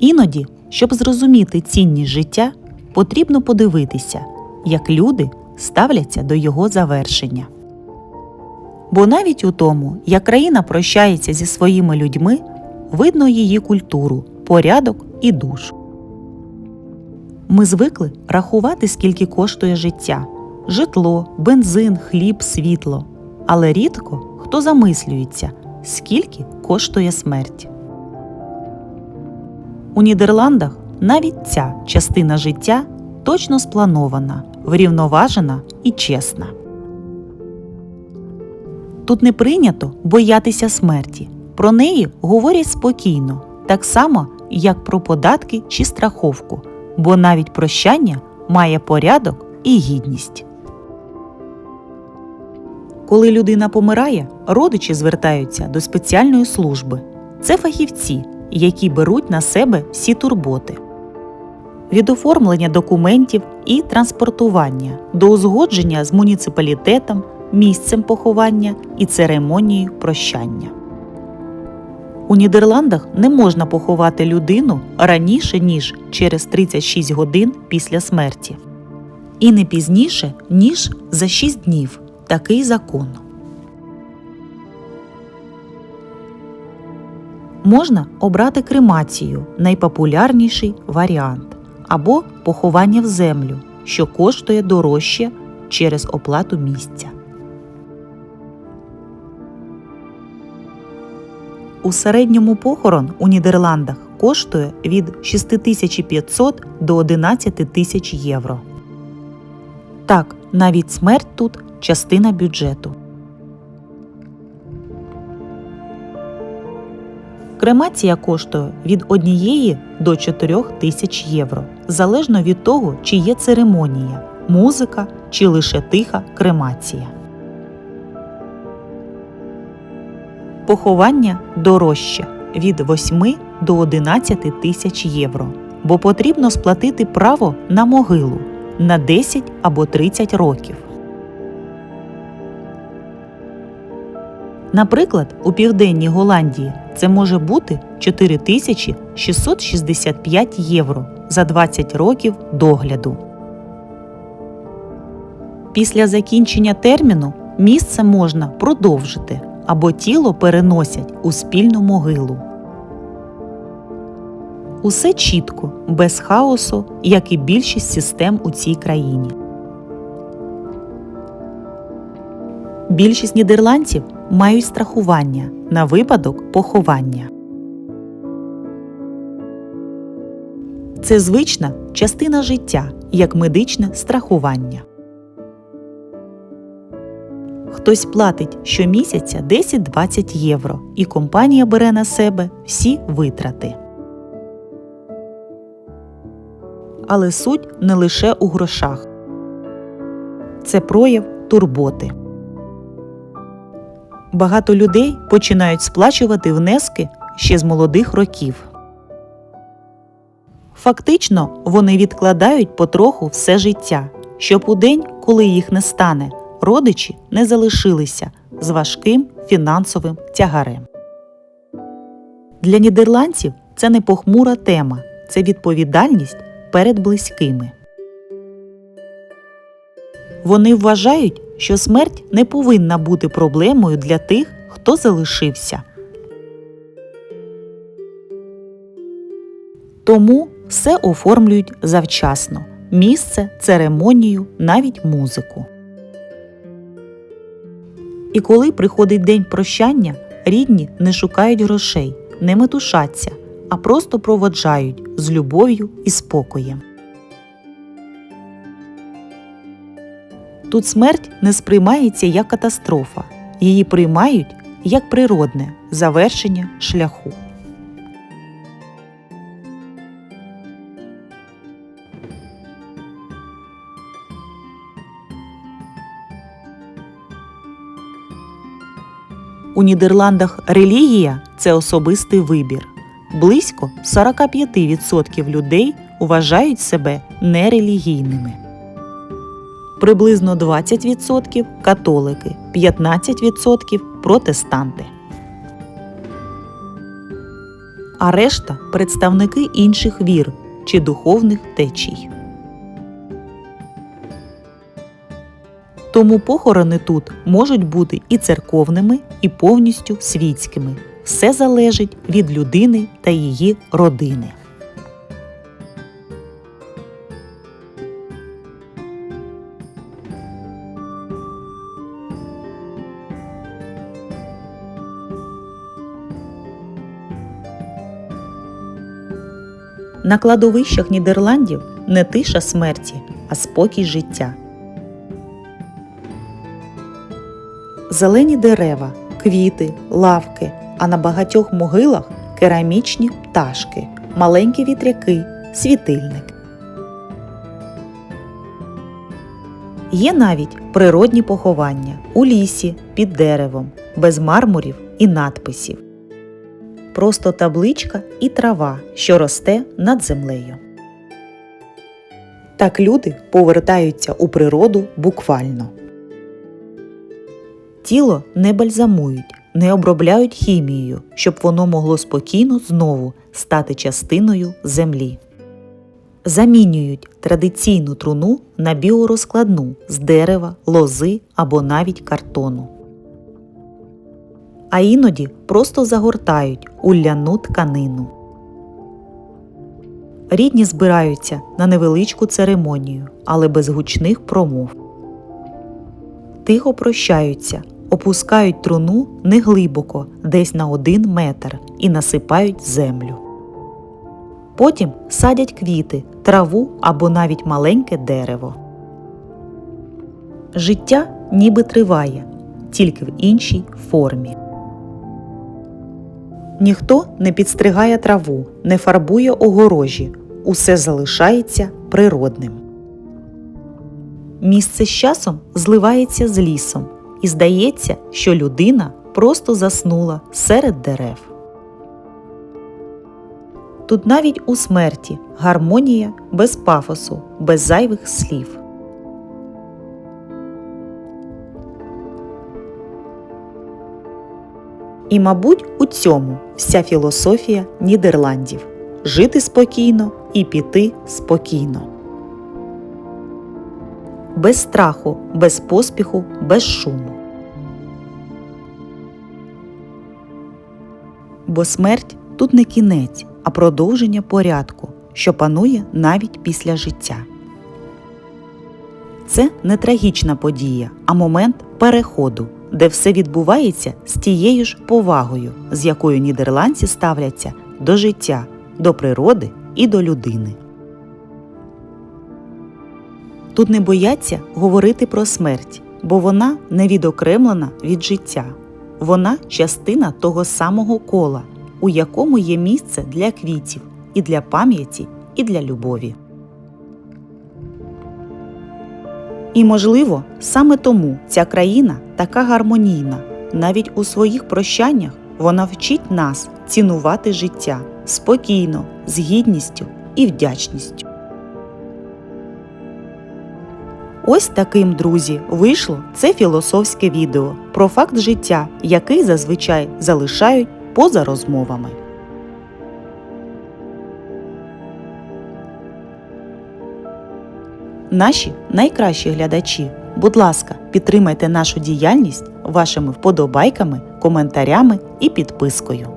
Іноді, щоб зрозуміти цінність життя, потрібно подивитися, як люди ставляться до його завершення. Бо навіть у тому, як країна прощається зі своїми людьми, видно її культуру, порядок і душу. Ми звикли рахувати, скільки коштує життя житло, бензин, хліб, світло. Але рідко хто замислюється, скільки коштує смерть. У Нідерландах навіть ця частина життя точно спланована, врівноважена і чесна. Тут не прийнято боятися смерті. Про неї говорять спокійно, так само, як про податки чи страховку, бо навіть прощання має порядок і гідність. Коли людина помирає, родичі звертаються до спеціальної служби. Це фахівці, які беруть на себе всі турботи. Від оформлення документів і транспортування до узгодження з муніципалітетом, місцем поховання і церемонією прощання. У Нідерландах не можна поховати людину раніше, ніж через 36 годин після смерті. І не пізніше, ніж за 6 днів. Такий закон. Можна обрати кремацію найпопулярніший варіант або поховання в землю, що коштує дорожче через оплату місця. У середньому похорон у Нідерландах коштує від 6500 до 11 тисяч євро. Так, навіть смерть тут частина бюджету. Кремація коштує від 1 до 4 тисяч євро, залежно від того, чи є церемонія, музика чи лише тиха кремація. Поховання дорожче від 8 до 11 тисяч євро, бо потрібно сплатити право на могилу на 10 або 30 років. Наприклад, у Південній Голландії це може бути 4665 євро за 20 років догляду. Після закінчення терміну місце можна продовжити або тіло переносять у спільну могилу. Усе чітко, без хаосу, як і більшість систем у цій країні. Більшість нідерландців мають страхування на випадок поховання. Це звична частина життя як медичне страхування. Хтось платить щомісяця 10-20 євро, і компанія бере на себе всі витрати. Але суть не лише у грошах. Це прояв турботи. Багато людей починають сплачувати внески ще з молодих років. Фактично, вони відкладають потроху все життя, щоб у день, коли їх не стане, родичі не залишилися з важким фінансовим тягарем. Для нідерландців це не похмура тема, це відповідальність перед близькими. Вони вважають, що смерть не повинна бути проблемою для тих, хто залишився. Тому все оформлюють завчасно місце, церемонію, навіть музику. І коли приходить день прощання, рідні не шукають грошей, не метушаться, а просто проводжають з любов'ю і спокоєм. Тут смерть не сприймається як катастрофа, її приймають як природне завершення шляху. У Нідерландах релігія це особистий вибір. Близько 45% людей вважають себе нерелігійними. Приблизно 20% католики, 15% протестанти. а решта представники інших вір чи духовних течій. Тому похорони тут можуть бути і церковними, і повністю світськими. Все залежить від людини та її родини. На кладовищах Нідерландів не тиша смерті, а спокій життя. Зелені дерева, квіти, лавки, а на багатьох могилах керамічні пташки, маленькі вітряки, світильник. Є навіть природні поховання у лісі, під деревом, без мармурів і надписів. Просто табличка і трава, що росте над землею. Так люди повертаються у природу буквально. Тіло не бальзамують, не обробляють хімією, щоб воно могло спокійно знову стати частиною землі. Замінюють традиційну труну на біорозкладну з дерева, лози або навіть картону. А іноді просто загортають у ляну тканину. Рідні збираються на невеличку церемонію, але без гучних промов. Тихо прощаються, опускають труну неглибоко, десь на один метр, і насипають землю. Потім садять квіти, траву або навіть маленьке дерево. Життя ніби триває, тільки в іншій формі. Ніхто не підстригає траву, не фарбує огорожі, усе залишається природним. Місце з часом зливається з лісом, і здається, що людина просто заснула серед дерев. Тут навіть у смерті гармонія без пафосу, без зайвих слів. І, мабуть, у цьому вся філософія Нідерландів жити спокійно і піти спокійно. Без страху, без поспіху, без шуму. Бо смерть тут не кінець, а продовження порядку, що панує навіть після життя. Це не трагічна подія, а момент переходу, де все відбувається з тією ж повагою, з якою нідерландці ставляться до життя, до природи і до людини. Тут не бояться говорити про смерть, бо вона не відокремлена від життя. Вона частина того самого кола, у якому є місце для квітів, і для пам'яті, і для любові. І, можливо, саме тому ця країна така гармонійна. Навіть у своїх прощаннях вона вчить нас цінувати життя спокійно, з гідністю і вдячністю. Ось таким, друзі, вийшло це філософське відео про факт життя, який зазвичай залишають поза розмовами. Наші найкращі глядачі, будь ласка, підтримайте нашу діяльність вашими вподобайками, коментарями і підпискою.